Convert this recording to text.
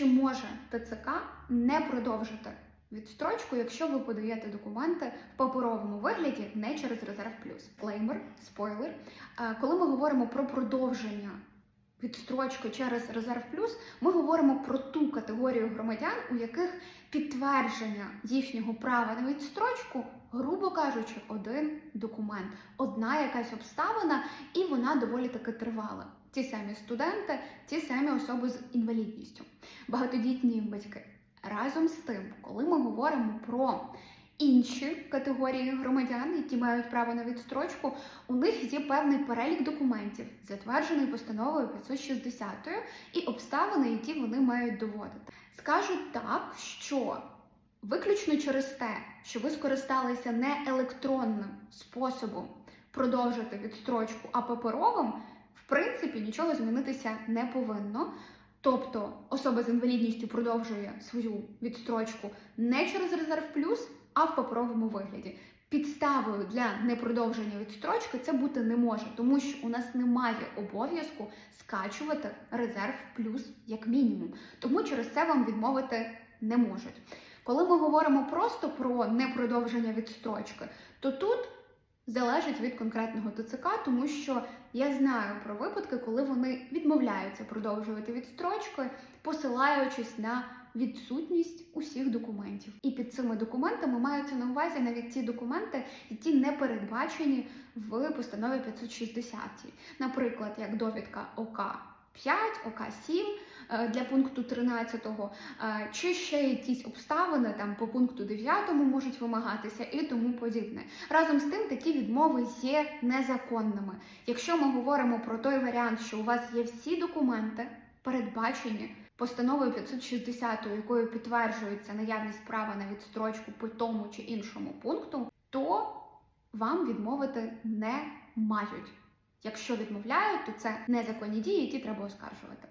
Чи може ТЦК не продовжити відстрочку, якщо ви подаєте документи в паперовому вигляді не через резерв плюс? Клеймер, спойлер. Е, Коли ми говоримо про продовження відстрочки через резерв плюс, ми говоримо про ту категорію громадян, у яких підтвердження їхнього права на відстрочку, грубо кажучи, один документ, одна якась обставина, і вона доволі таки тривала. Ті самі студенти, ті самі особи з інвалідністю, багатодітні батьки. Разом з тим, коли ми говоримо про інші категорії громадян, які мають право на відстрочку, у них є певний перелік документів, затверджений постановою 560 і обставини, які вони мають доводити. Скажу так, що виключно через те, що ви скористалися не електронним способом продовжити відстрочку, а паперовим, в принципі, нічого змінитися не повинно. Тобто особа з інвалідністю продовжує свою відстрочку не через резерв плюс, а в паперовому вигляді. Підставою для непродовження відстрочки це бути не може, тому що у нас немає обов'язку скачувати резерв плюс як мінімум. Тому через це вам відмовити не можуть. Коли ми говоримо просто про непродовження відстрочки, то тут залежить від конкретного ТЦК, тому що я знаю про випадки, коли вони відмовляються продовжувати відстрочки, посилаючись на відсутність усіх документів. І під цими документами маються на увазі навіть ті документи, які не передбачені в постанові 560. Наприклад, як довідка ОК 5, ОК 7 е, для пункту 13, е, чи ще якісь обставини там по пункту 9 можуть вимагатися і тому подібне. Разом з тим, такі відмови є незаконними. Якщо ми говоримо про той варіант, що у вас є всі документи передбачені постановою 560, якою підтверджується наявність права на відстрочку по тому чи іншому пункту, то вам відмовити не мають. Якщо відмовляють, то це незаконні дії, які треба оскаржувати.